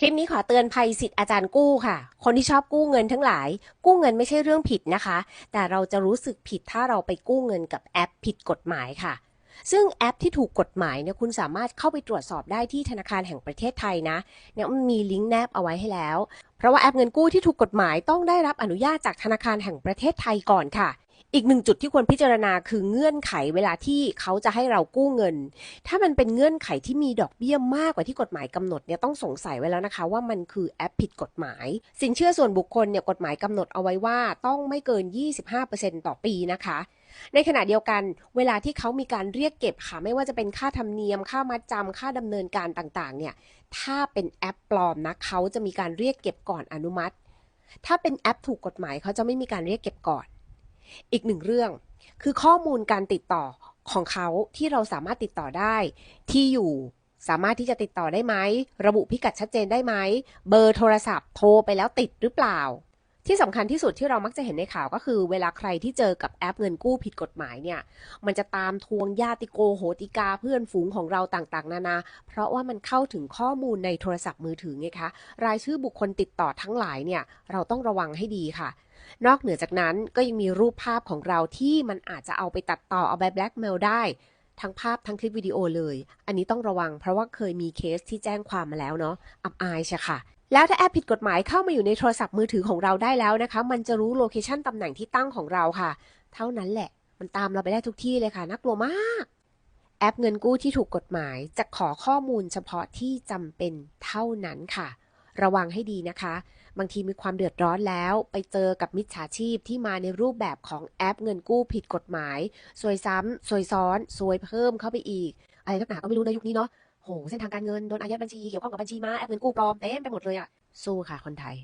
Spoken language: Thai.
คลิปนี้ขอเตือนภัยสิทธิ์อาจารย์กู้ค่ะ คนที่ชอบกู้เงินทั้งหลาย กู้เงินไม่ใช่เรื่องผิดนะคะ แต่เราจะรู้สึกผิดถ้าเราไปกู้เงินกับแอปผิดกฎหมายค่ะ ซึ่งแอปที่ถูกกฎหมายเนี่ยคุณสามารถเข้าไปตรวจสอบได้ที่ธนาคารแห่งประเทศไทยนะเนี่ยมันมีลิงก์แนบเอาไว้ให้แล้ว เพราะว่าแอปเงินกู้ที่ถูกกฎหมายต้องได้รับอนุญาตจากธนาคารแห่งประเทศไทยก่อนค่ะ อีกหนึ่งจุดที่ควรพิจารณาคือเงื่อนไขเวลาที่เขาจะให้เรากู้เงิน ถ้ามันเป็นเงื่อนไขที่มีดอกเบี้ยมากกว่าที่กฎหมายกำหนดเนี่ยต้องสงสัยไว้แล้วนะคะ ว่ามันคือแอปผิดกฎหมาย สินเชื่อส่วนบุคคลเนี่ยกฎหมายกำหนดเอาไว้ว่าต้องไม่เกิน 25%ต่อปีนะคะในขณะเดียวกันเวลาที่เขามีการเรียกเก็บค่ะ ไม่ว่าจะเป็นค่าธรรมเนียม ค่ามัดจำค่าดำเนินการต่างๆ เนี่ย ถ้าเป็นแอปปลอมนะเขาจะมีการเรียกเก็บก่อนอนุมัติ ถ้าเป็นแอปถูกกฎหมายเขาจะไม่มีการเรียกเก็บก่อน อีกหนึ่งเรื่อง คือข้อมูลการติดต่อของเขาที่เราสามารถติดต่อได้ ที่อยู่สามารถที่จะติดต่อได้ไหม ระบุพิกัดชัดเจนได้ไหม เบอร์โทรศัพท์โทรไปแล้วติดหรือเปล่า ที่สำคัญที่สุดที่เรามักจะเห็นในข่าวก็คือ เวลาใครที่เจอกับแอปเงินกู้ผิดกฎหมายเนี่ย มันจะตามทวงญาติโกโหติกาเพื่อนฝูงของเราต่างๆ นานา เพราะว่ามันเข้าถึงข้อมูลในโทรศัพท์มือถือไงคะ รายชื่อบุคคลติดต่อทั้งหลายเนี่ย เราต้องระวังให้ดีค่ะ นอกเหนือจากนั้นก็ยังมีรูปภาพของเราที่มันอาจจะเอาไปตัดต่อเอาไปแบล็กเมลได้ ทั้งภาพทั้งคลิปวิดีโอเลย อันนี้ต้องระวังเพราะว่าเคยมีเคสที่แจ้งความมาแล้วเนาะอับอายใช่ค่ะแล้วถ้าแอปผิดกฎหมายเข้ามาอยู่ในโทรศัพท์มือถือของเราได้แล้วนะคะ มันจะรู้โลเคชันตำแหน่งที่ตั้งของเราค่ะ เท่านั้นแหละ มันตามเราไปได้ทุกที่เลยค่ะ น่ากลัวมาก แอปเงินกู้ที่ถูกกฎหมายจะขอข้อมูลเฉพาะที่จำเป็นเท่านั้นค่ะ ระวังให้ดีนะคะ บางทีมีความเดือดร้อนแล้ว ไปเจอกับมิจฉาชีพที่มาในรูปแบบของแอปเงินกู้ผิดกฎหมายซวยซ้ำซวยซ้อนซวยเพิ่มเข้าไปอีก อะไรนักหนาก็ไม่รู้ในยุคนี้เนาะโหเส้นทางการเงินโดนอายัดบัญชีเกี่ยวข้องกับบัญชีม้าแอปเงินกู้ปลอมเต็มไปหมดเลยอะสู้ค่ะคนไทย